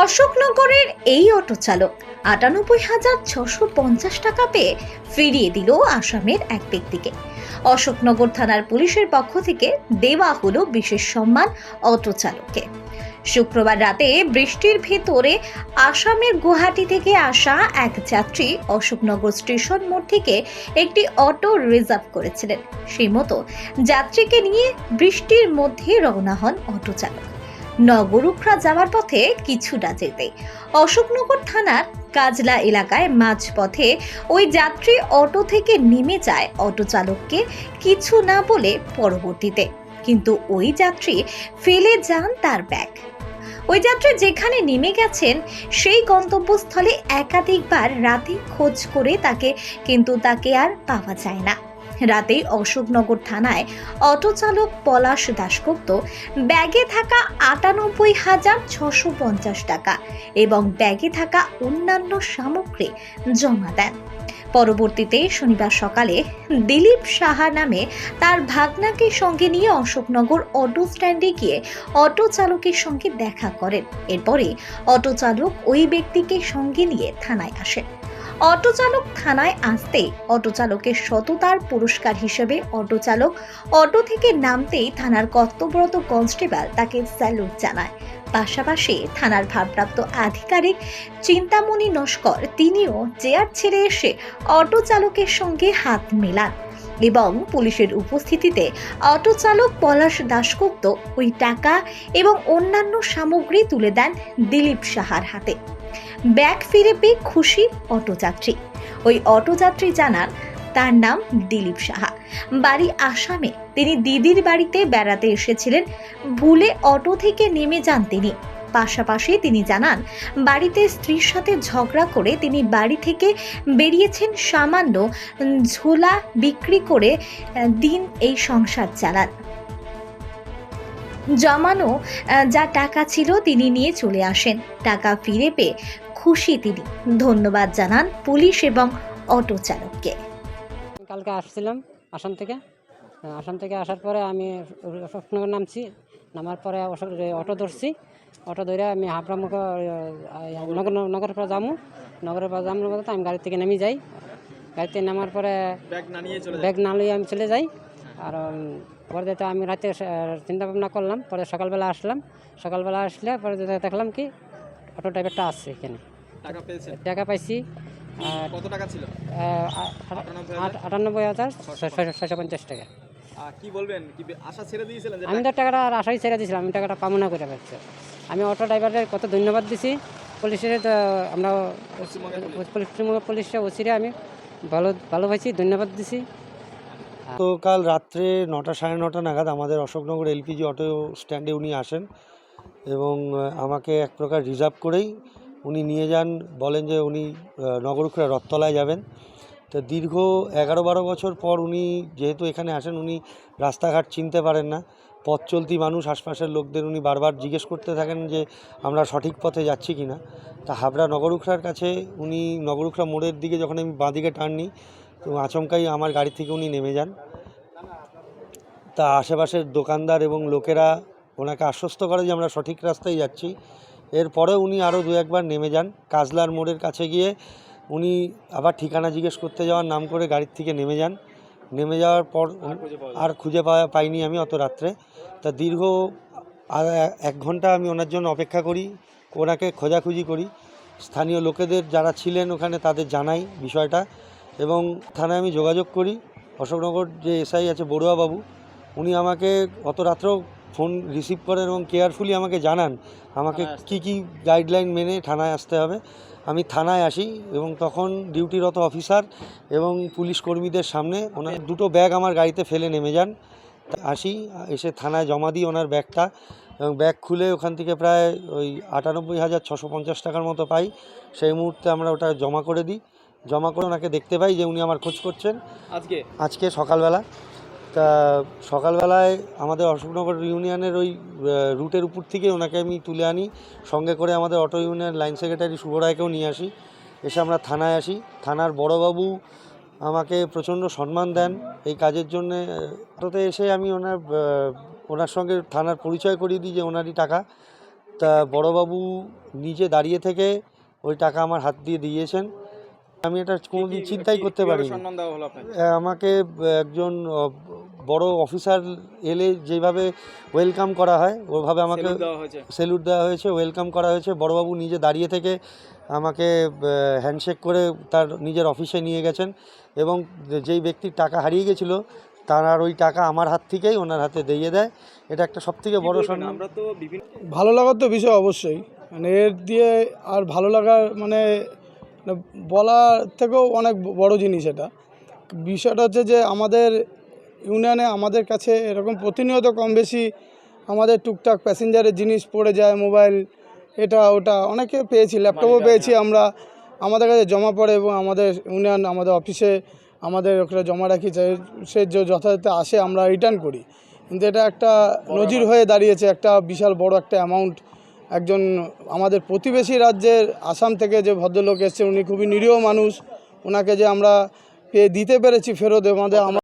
অশোকনগরের এই অটো চালক আটানব্বই হাজার ছশো পঞ্চাশ টাকা পেয়ে ফিরিয়ে দিল আসামের এক ব্যক্তিকে। অশোকনগর থানার পুলিশের পক্ষ থেকে দেওয়া হলো বিশেষ সম্মান অটো চালককে। শুক্রবার রাতে বৃষ্টির ভেতরে আসামের গুয়াহাটি থেকে আসা এক যাত্রী অশোকনগর স্টেশন মোড় থেকে একটি অটো রিজার্ভ করেছিলেন। সেই মতো যাত্রীকে নিয়ে বৃষ্টির মধ্যে রওনা হন অটো চালক। নগরুখরা যাওয়ার পথে কিছুটা যেতে। অশোকনগর থানার কাজলা এলাকায় মাঝপথে ওই যাত্রী অটো থেকে নেমে যায় অটো চালককে কিছু না বলে পরবর্তীতে। কিন্তু ওই যাত্রী ফেলে যান তার ব্যাগ। ওই যাত্রী যেখানে নেমে গেছেন, সেই গন্তব্যস্থলে একাধিকবার রাতে খোঁজ করে তাকে, কিন্তু তাকে আর পাওয়া যায় না। রাতে অশোকনগর থানায় অটো চালক পলাশ দাশগুপ্ত ব্যাগে থাকা আটানব্বই হাজার ছশো পঞ্চাশ টাকা এবং ব্যাগে থাকা অন্যান্য সামগ্রী জমা দেন। পরবর্তীতে শনিবার সকালে দিলীপ সাহা নামে তার ভাগনাকে সঙ্গে নিয়ে অশোকনগর অটো স্ট্যান্ডে গিয়ে অটো চালকের সঙ্গে দেখা করেন। এরপরে অটো চালক ওই ব্যক্তিকে সঙ্গে নিয়ে থানায় আসেন। অটো চালক থানায় আসতে অটো চালকের সততার পুরস্কার হিসেবে অটো চালক অটো থেকে নামতেই থানার কর্তব্যরত কনস্টেবল তাকে স্যালুট জানায়। পাশাপাশি থানার ভারপ্রাপ্ত আধিকারিক চিন্তামণি নস্কর তিনিও চেয়ার ছেড়ে এসে অটো চালকের সঙ্গে হাত মেলান এবং পুলিশের উপস্থিতিতে অটো চালক পলাশ দাশগুপ্ত ওই টাকা এবং অন্যান্য সামগ্রী তুলে দেন দিলীপ সাহার হাতে। ব্যাগ ফিরে পেয়ে খুশি অটোযাত্রী। ওই অটোযাত্রী জানান, তার নাম দিলীপ সাহা। বাড়ি আসামে তিনি দিদির বাড়িতে বেড়াতে এসেছিলেন। ভুলে অটো থেকে নেমে যান তিনি। পাশাপাশি তিনি জানান, বাড়িতে স্ত্রীর সাথে ঝগড়া করে তিনি বাড়ি থেকে বেরিয়েছেন সামান্য ঝোলা বিক্রি করে দিন এই সংসার চালান। জমানো যা টাকা ছিল তিনি নিয়ে চলে আসেন। টাকা ফিরে পেয়ে খুশি তিনি। ধন্যবাদ জানান পুলিশ এবং অটো চালককে। কালকে আসছিলাম আসাম থেকে। আসাম থেকে আসার পরে আমি অশোকনগর নামছি। নামার পরে অশোক অটো ধরছি অটো ধরে আমি হাবড়া মুখ নগর নগরের পর যাব নগরের পর যাব বলতে আমি গাড়ি থেকে নেমে যাই। গাড়িতে নামার পরে ব্যাগ না নিয়ে চলে ব্যাগ না লইয়ে আমি চলে যাই। আর পরে যেটা আমি রাতে চিন্তা ভাবনা করলাম পরে সকালবেলা আসলাম। সকালবেলা আসলে পরে দেখলাম কি অটো ড্রাইভারটা আসছে এখানে। টাকা পাইছি কত টাকা ছিল? আটানব্বই আট- আটানব্বই হাজার ছয়শো- পঞ্চাশ টাকা। কি বলবেন কি আশা ছেড়ে দিয়েছিলেন আমি তো টাকাটা আর আশাই ছেড়ে দিয়েছিলাম আমি টাকাটা পাবো না করে পাচ্ছে আমি অটো ড্রাইভারের কত ধন্যবাদ দিছি। পুলিশের তো আমরা। পশ্চিমবঙ্গ পুলিশের ওসিরে আমি ভালো ভালো পাইছি ধন্যবাদ দিছি। তো কাল রাত্রে নটা সাড়ে নটা নাগাদ আমাদের অশোকনগর এলপিজি অটো স্ট্যান্ডে উনি আসেন এবং আমাকে এক প্রকার রিজার্ভ করেই উনি নিয়ে যান বলেন যে উনি আহ, নগরুখরা রথতলায় যাবেন। তো দীর্ঘ এগারো বারো বছর পর উনি যেহেতু এখানে আসেন উনি রাস্তাঘাট চিনতে পারেন না। পথ চলতি মানুষ আশপাশের লোকদের উনি বারবার জিজ্ঞেস করতে থাকেন যে আমরা সঠিক পথে যাচ্ছি কি না তা হাবড়া নগরুখরার কাছে উনি নগরুখরা মোড়ের দিকে যখন আমি বাঁদিকে টার্ন নিই তো আচমকাই আমার গাড়ি থেকে উনি নেমে যান। তা আশেপাশের দোকানদার এবং লোকেরা ওনাকে আশ্বস্ত করে যে আমরা সঠিক রাস্তায় যাচ্ছি। এরপরে উনি আরও দু একবার নেমে যান। কাজলার মোড়ের কাছে গিয়ে উনি আবার ঠিকানা জিজ্ঞেস করতে যাওয়ার নাম করে গাড়ির থেকে নেমে যান। নেমে যাওয়ার পর আর খুঁজে পাওয়া পাইনি আমি অত রাত্রে। তা দীর্ঘ আর এক ঘণ্টা আমি ওনার জন্য অপেক্ষা করি ওনাকে খোঁজাখুঁজি করি। স্থানীয় লোকেদের যারা ছিলেন ওখানে তাদের জানাই বিষয়টা। এবং থানায় আমি যোগাযোগ করি। অশোকনগর যে এসআই আছে বড়ুয়া বাবু উনি আমাকে গত রাত্রেও ফোন রিসিভ করেন এবং কেয়ারফুলি আমাকে জানান আমাকে কি কি গাইডলাইন মেনে থানায় আসতে হবে। আমি থানায় আসি এবং তখন ডিউটিরত অফিসার এবং পুলিশ কর্মীদের সামনে ওনার দুটো ব্যাগ আমার গাড়িতে ফেলে নেমে যান। আসি এসে থানায় জমা দিই ওনার ব্যাগটা এবং ব্যাগ খুলে ওখান থেকে প্রায় ওই আটানব্বই হাজার ছশো পঞ্চাশ টাকার মতো পাই। সেই মুহূর্তে আমরা ওটা জমা করে দিই। জমা করে ওনাকে দেখতে পাই যে উনি আমার খোঁজ করছেন। আজকে? আজকে সকালবেলা। তা সকালবেলায় আমাদের অশোকনগর ইউনিয়নের ওই রুটের উপর থেকে ওনাকে আমি তুলে আনি। সঙ্গে করে আমাদের auto union line secretary Shubho রায়কেও নিয়ে আসি। এসে আমরা থানায় আসি। থানার বড়বাবু আমাকে প্রচণ্ড সম্মান দেন এই কাজের জন্যে। অটোতে এসে আমি ওনার ওনার সঙ্গে থানার পরিচয় করিয়ে দিই যে ওনারই টাকা। তা বড়বাবু নিজে দাঁড়িয়ে থেকে ওই টাকা আমার হাত দিয়ে দিয়েছেন। আমি এটা কোনোদিন চিন্তাই করতে আহ, আমাকে একজন বড় অফিসার এলে যেভাবে ওয়েলকাম করা হয় ওভাবে আমাকে Salute দেওয়া হয়েছে। স্যালুট দেওয়া হয়েছে ওয়েলকাম করা হয়েছে। বড়বাবু নিজে দাঁড়িয়ে থেকে আমাকে হ্যান্ডশেক করে তার নিজের অফিসে নিয়ে গেছেন এবং যেই ব্যক্তির টাকা হারিয়ে গেছিল তার আর ওই টাকা আমার হাত থেকেই ওনার হাতে দিয়ে দেয়। এটা একটা সবথেকে বড়? সম্মান। তো ভালো লাগার তো বিষয় অবশ্যই। মানে এর দিয়ে আর ভালো লাগার মানে বলার থেকেও অনেক বড় জিনিস এটা। বিষয়টা হচ্ছে যে আমাদের ইউনিয়নে আমাদের কাছে এরকম প্রতিনিয়ত কম বেশি আমাদের টুকটাক প্যাসেঞ্জারের জিনিস পড়ে যায় মোবাইল এটা ওটা। অনেকে পেয়েছি ল্যাপটপও পেয়েছি আমরা। আমাদের কাছে জমা পড়ে এবং আমাদের ইউনিয়ন আমাদের অফিসে আমাদের ওখানে জমা রাখি যে- সে যে যথাযথ আসে আমরা রিটার্ন করি। কিন্তু এটা একটা নজির হয়ে দাঁড়িয়েছে একটা বিশাল বড় একটা অ্যামাউন্ট একজন আমাদের প্রতিবেশী রাজ্যের আসাম থেকে যে ভদ্রলোক এসছে উনি খুবই নিরীহ মানুষ। ওনাকে যে আমরা পেয়ে দিতে পেরেছি ফেরত আমাদের আমার